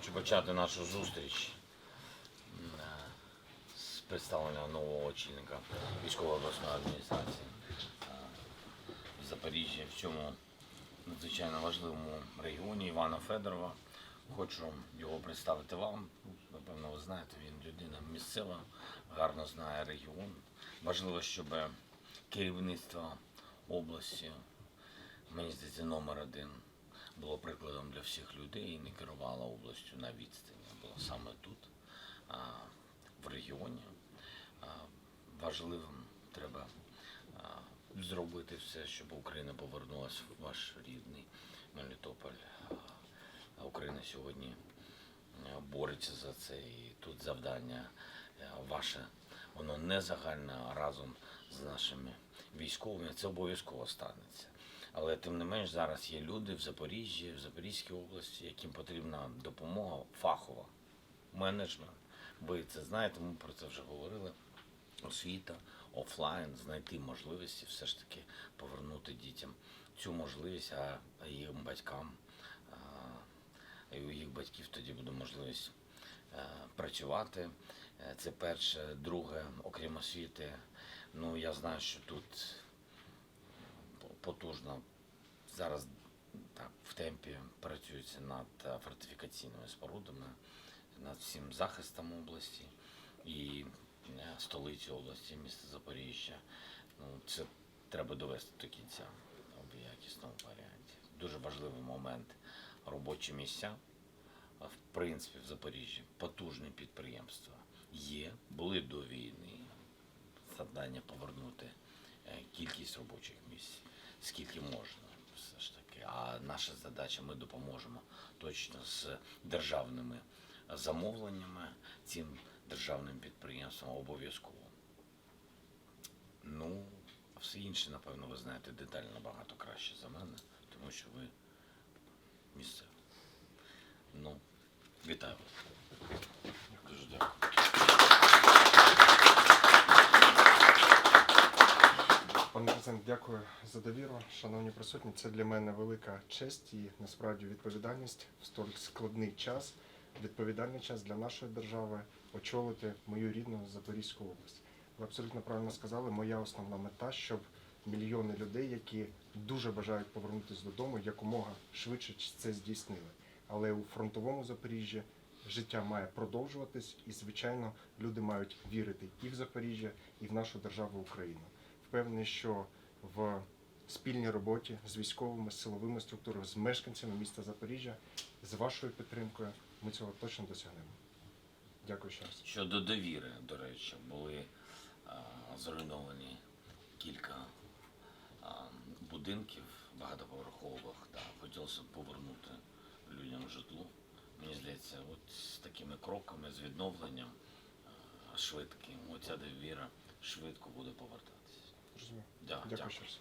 Хочу почати нашу зустріч е, з представлення нового очільника військової обласної адміністрації е, в Запоріжжі, в цьому надзвичайно важливому регіоні Івана Федорова. Хочу його представити вам. Напевно, ви знаєте, він людина місцева, гарно знає регіон. Важливо, щоб керівництво області, мені здається, номер один було прикладом для всіх людей і не керувала областю на відстані. Було саме тут, в регіоні. Важливим треба зробити все, щоб Україна повернулася в ваш рідний Мелітополь. Україна сьогодні бореться за це, і тут завдання ваше, воно не загальне, а разом з нашими військовими. Це обов'язково станеться. Але тим не менш зараз є люди в Запоріжжі, в Запорізькій області, яким потрібна допомога фахова, менеджмент. Ви це знаєте, ми про це вже говорили. Освіта, офлайн, знайти можливості, все ж таки повернути дітям цю можливість, а їх батькам, і у їх батьків тоді буде можливість е, працювати. Е, Це перше, друге, окрім освіти. Ну я знаю, що тут потужно зараз так в темпі працюється над е, фортифікаційними спорудами, над всім захистом області і е, столиці області, міста Запоріжжя. Ну, це треба довести до кінця в якісному варіанті. Дуже важливий момент робочі місця. В принципі, в Запоріжжі потужні підприємства є, були до війни. Завдання повернути кількість робочих місць, скільки можна, все ж таки. А наша задача ми допоможемо точно з державними замовленнями цим державним підприємствам обов'язково. Ну, все інше, напевно, ви знаєте детально набагато краще за мене, тому що ви місцеві. Ну, вітаю вас. Дуже дякую. Пане президент, дякую за довіру. Шановні присутні, це для мене велика честь і насправді відповідальність в столь складний час, відповідальний час для нашої держави очолити мою рідну Запорізьку область. Ви абсолютно правильно сказали, моя основна мета, щоб мільйони людей, які дуже бажають повернутися додому, якомога швидше це здійснили. Але у фронтовому Запоріжжі життя має продовжуватись, і звичайно, люди мають вірити і в Запоріжжя, і в нашу державу Україну впевнений, що в спільній роботі з військовими, з силовими структурами, з мешканцями міста Запоріжжя, з вашою підтримкою ми цього точно досягнемо. Дякую ще раз. Щодо довіри, до речі, були а, зруйновані кілька а, будинків багатоповерхових. Да, хотілося б повернути людям житло. Мені здається, от з такими кроками, з відновленням швидким, оця довіра швидко буде повертатися. Розумію. Да, Дякую ще раз.